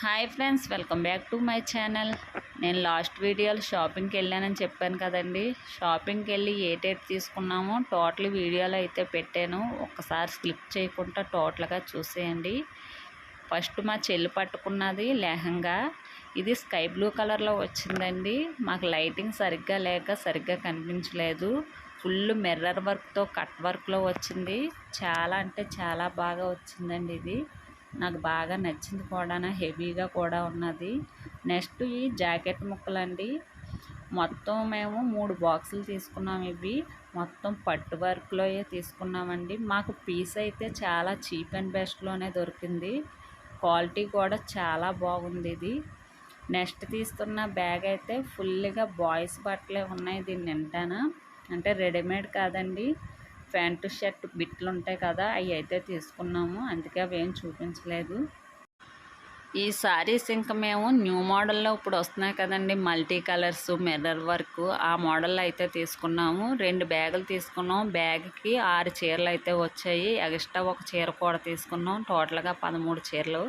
Hi friends welcome back to my channel. నేను last వీడియోలో షాపింగ్కి వెళ్ళానని చెప్పాను కదండి. షాపింగ్కి వెళ్ళి ఏటేటి తీసుకున్నామో టోటల్ వీడియోలో అయితే పెట్టాను. ఒక్కసారి స్లిప్ చేయకుండా టోటల్గా చూసేయండి. ఫస్ట్ మా చెల్లి పట్టుకున్నది లెహంగా. ఇది స్కై బ్లూ కలర్లో వచ్చిందండి. మాకు లైటింగ్ సరిగ్గా లేక సరిగ్గా కనిపించలేదు. ఫుల్ మిర్రర్ వర్క్తో కట్ వర్క్లో వచ్చింది. చాలా అంటే చాలా బాగా వచ్చిందండి ఇది. నాకు బాగా నచ్చింది కూడా హెవీగా కూడా ఉన్నది. నెక్స్ట్ ఈ జాకెట్ ముక్కలండి. మొత్తం మేము మూడు బాక్సులు తీసుకున్నాం ఇవి. మొత్తం పట్టు వర్క్లో తీసుకున్నామండి. మాకు పీస్ అయితే చాలా చీప్ అండ్ బెస్ట్లోనే దొరికింది. క్వాలిటీ కూడా చాలా బాగుంది ఇది. నెక్స్ట్ తీస్తున్న బ్యాగ్ అయితే ఫుల్గా బాయ్స్ బట్టలే ఉన్నాయి దీన్ని వింటాను అంటే రెడీమేడ్ కాదండి. ప్యాంటు షర్ట్ బిట్లు ఉంటాయి కదా అవి అయితే తీసుకున్నాము. అందుకే అవి ఏం చూపించలేదు. ఈ సారీస్ ఇంకా మేము న్యూ మోడల్లో ఇప్పుడు వస్తున్నాయి కదండి. మల్టీ కలర్స్ మిర్రర్ వర్క్ ఆ మోడల్లో అయితే తీసుకున్నాము. రెండు బ్యాగులు తీసుకున్నాం. బ్యాగ్కి ఆరు చీరలు అయితే వచ్చాయి. ఎక్స్ట్రా ఒక చీర కూడా తీసుకున్నాం. టోటల్గా పదమూడు చీరలు.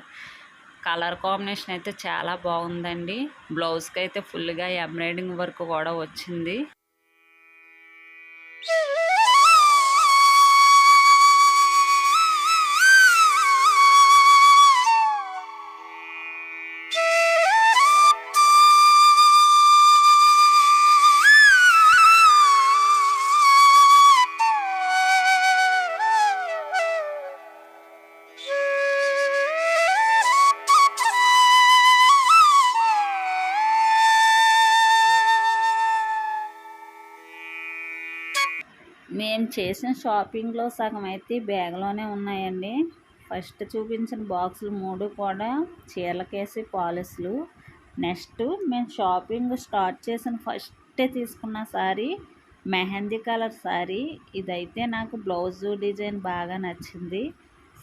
కలర్ కాంబినేషన్ అయితే చాలా బాగుందండి. బ్లౌజ్కి అయితే ఫుల్గా ఎంబ్రాయిడింగ్ వర్క్ కూడా వచ్చింది. మేము చేసిన షాపింగ్లో సగం అయితే బ్యాగ్లోనే ఉన్నాయండి. ఫస్ట్ చూపించిన బాక్సులు మూడు కూడా చీరలకేసి పాలిస్లు నెక్స్ట్ మేము షాపింగ్ స్టార్ట్ చేసిన ఫస్టే తీసుకున్న సారీ మెహందీ కలర్ సారీ. ఇదైతే నాకు బ్లౌజ్ డిజైన్ బాగా నచ్చింది.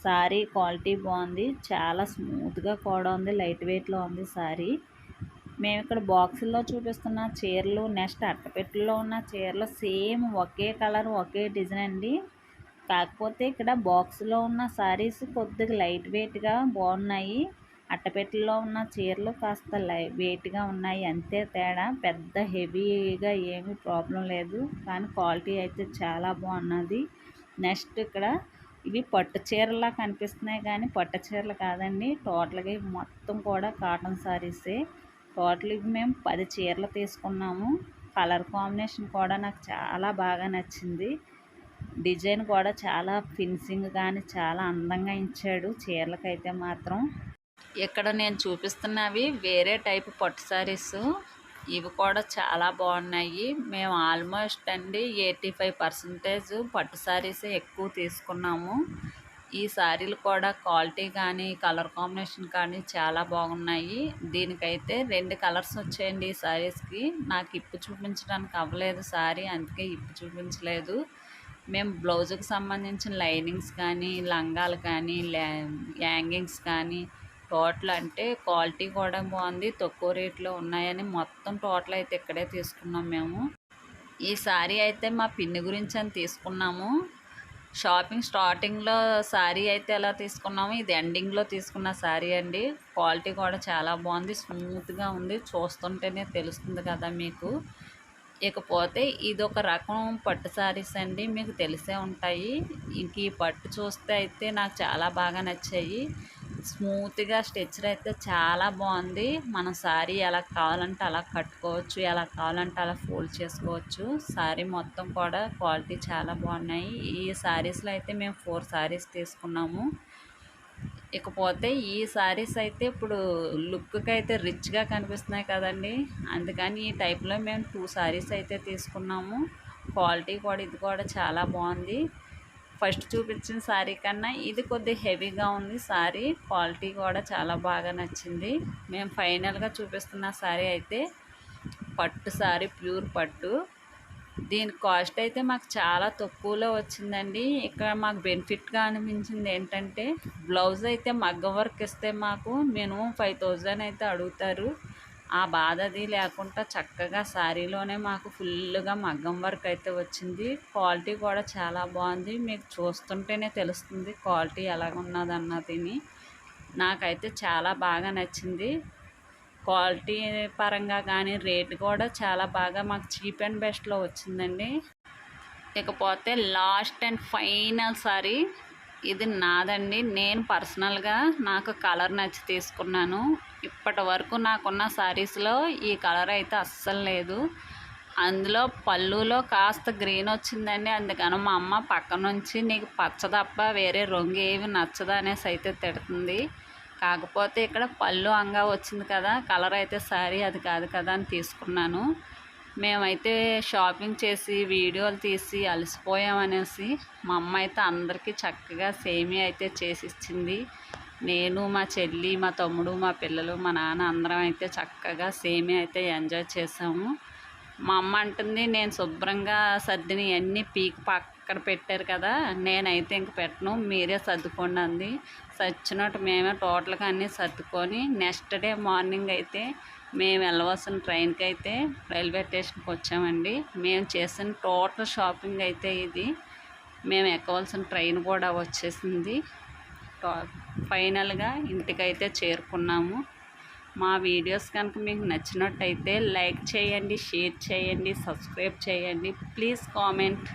సారీ క్వాలిటీ బాగుంది. చాలా స్మూత్గా కూడా ఉంది. లైట్ వెయిట్లో ఉంది సారీ. మేము ఇక్కడ బాక్సుల్లో చూపిస్తున్న చీరలు నెక్స్ట్ అట్టపెట్టెలో ఉన్న చీరలు సేమ్ ఒకే కలర్ ఒకే డిజైన్ అండి. కాకపోతే ఇక్కడ బాక్స్లో ఉన్న శారీస్ కొద్దిగా లైట్ వెయిట్గా బాగున్నాయి. అట్టపెట్టెలో ఉన్న చీరలు కాస్త లై వెయిట్గా ఉన్నాయి. అంతే తేడా. పెద్ద హెవీగా ఏమీ ప్రాబ్లం లేదు. కానీ క్వాలిటీ అయితే చాలా బాగున్నది. నెక్స్ట్ ఇక్కడ ఇవి పట్టు చీరలా కనిపిస్తున్నాయి కానీ పట్టు చీరలు కాదండి. టోటల్గా మొత్తం కూడా కాటన్ శారీసే టోటల్ మేము పది చీరలు తీసుకున్నాము. కలర్ కాంబినేషన్ కూడా నాకు చాలా బాగా నచ్చింది. డిజైన్ కూడా చాలా ఫినిషింగ్ కానీ చాలా అందంగా ఇచ్చాడు చీరలకైతే మాత్రం. ఇక్కడ నేను చూపిస్తున్నవి వేరే టైప్ పట్టు శారీస్ ఇవి కూడా చాలా బాగున్నాయి. మేము ఆల్మోస్ట్ అండి ఎయిటీ ఫైవ్ పర్సంటేజ్ పట్టు శారీసే ఎక్కువ తీసుకున్నాము. ఈ శారీలు కూడా క్వాలిటీ కానీ కలర్ కాంబినేషన్ కానీ చాలా బాగున్నాయి. దీనికైతే రెండు కలర్స్ వచ్చాయండి ఈ శారీస్కి నాకు ఇప్పు చూపించడానికి అవ్వలేదు శారీ అందుకే ఇప్పు చూపించలేదు. మేము బ్లౌజ్కి సంబంధించిన లైనింగ్స్ కానీ లంగాలు కానీ యాంగింగ్స్ కానీ టోటల్ అంటే క్వాలిటీ కూడా బాగుంది తక్కువ రేట్లో ఉన్నాయని మొత్తం టోటల్ అయితే ఇక్కడే తీసుకున్నాం మేము. ఈ శారీ అయితే మా పిన్ని గురించి అని తీసుకున్నాము. షాపింగ్ స్టార్టింగ్లో శారీ అయితే ఎలా తీసుకున్నాము ఇది ఎండింగ్లో తీసుకున్న శారీ అండి. క్వాలిటీ కూడా చాలా బాగుంది స్మూత్గా ఉంది. చూస్తుంటేనే తెలుస్తుంది కదా మీకు. ఇకపోతే ఇది ఒక రకం పట్టు శారీస్ అండి మీకు తెలిసే ఉంటాయి. ఇంక ఈ పట్టు చూస్తే అయితే నాకు చాలా బాగా నచ్చాయి. స్మూత్గా స్ట్రెచ్చర్ అయితే చాలా బాగుంది మన శారీ ఎలా కావాలంటే అలా కట్టుకోవచ్చు ఎలా కావాలంటే అలా ఫోల్డ్ చేసుకోవచ్చు. శారీ మొత్తం కూడా క్వాలిటీ చాలా బాగున్నాయి ఈ శారీస్లో అయితే మేము ఫోర్ శారీస్ తీసుకున్నాము. ఇకపోతే ఈ శారీస్ అయితే ఇప్పుడు లుక్కి అయితే రిచ్గా కనిపిస్తున్నాయి కదండి. అందుకని ఈ టైప్లో మేము టూ శారీస్ అయితే తీసుకున్నాము. క్వాలిటీ కూడా ఇది కూడా చాలా బాగుంది ఫస్ట్ చూపించిన శారీ కన్నా ఇది కొద్దిగా హెవీగా ఉంది. శారీ క్వాలిటీ కూడా చాలా బాగా నచ్చింది. మేము ఫైనల్గా చూపిస్తున్న శారీ అయితే పట్టు శారీ ప్యూర్ పట్టు. దీని కాస్ట్ అయితే మాకు చాలా తక్కువలో వచ్చిందండి. ఇక్కడ మాకు బెనిఫిట్గా అనిపించింది ఏంటంటే బ్లౌజ్ అయితే మగ్గ వర్క్ ఇస్తే మాకు మినిమం ఫైవ్ థౌజండ్ అయితే అడుగుతారు. ఆ బాధ అది లేకుండా చక్కగా శారీలోనే మాకు ఫుల్గా మగ్గం వర్క్ అయితే వచ్చింది. క్వాలిటీ కూడా చాలా బాగుంది. మీకు చూస్తుంటేనే తెలుస్తుంది క్వాలిటీ ఎలాగున్నది అన్నది నాకైతే చాలా బాగా నచ్చింది. క్వాలిటీ పరంగా కానీ రేట్ కూడా చాలా బాగా మాకు చీప్ అండ్ బెస్ట్లో వచ్చిందండి. ఇకపోతే లాస్ట్ అండ్ ఫైనల్ సారీ. ఇది నాదండి. నేను పర్సనల్గా నాకు కలర్ నచ్చి తీసుకున్నాను. ఇప్పటి వరకు నాకున్న శారీస్లో ఈ కలర్ అయితే అస్సలు లేదు. అందులో పళ్ళులో కాస్త గ్రీన్ వచ్చిందండి. అందుకని మా అమ్మ పక్క నుంచి నీకు పచ్చ తప్ప వేరే రంగు ఏమి నచ్చదు అనేసి అయితే తిడుతుంది. కాకపోతే ఇక్కడ పళ్ళు అంగా వచ్చింది కదా కలర్ అయితే సారీ అది కాదు కదా అని తీసుకున్నాను. మేమైతే షాపింగ్ చేసి వీడియోలు తీసి అలసిపోయామనేసి మా అమ్మ అయితే అందరికీ చక్కగా సేమీ అయితే చేసి ఇచ్చింది. నేను మా చెల్లి మా తమ్ముడు మా పిల్లలు మా నాన్న అందరం అయితే చక్కగా సేమీ అయితే ఎంజాయ్ చేసాము. మా అమ్మ అంటుంది నేను శుభ్రంగా సర్దిని అన్నీ పీక్ పక్కన పెట్టారు కదా నేనైతే ఇంక పెట్టను మీరే సర్దుకోండి అంది. సచ్చినట్టు మేమే టోటల్గా అన్నీ సర్దుకొని నెక్స్ట్ డే మార్నింగ్ అయితే మేము వెళ్ళవలసిన ట్రైన్కి అయితే రైల్వే స్టేషన్కి వచ్చామండి. మేము చేసిన టోటల్ షాపింగ్ అయితే ఇది. మేము ఎక్కవలసిన ట్రైన్ కూడా వచ్చేసింది. ఫైనల్గా ఇంటికైతే చేరుకున్నాము. మా వీడియోస్ కనుక మీకు నచ్చినట్టయితే లైక్ చేయండి షేర్ చేయండి సబ్స్క్రైబ్ చేయండి. Please comment.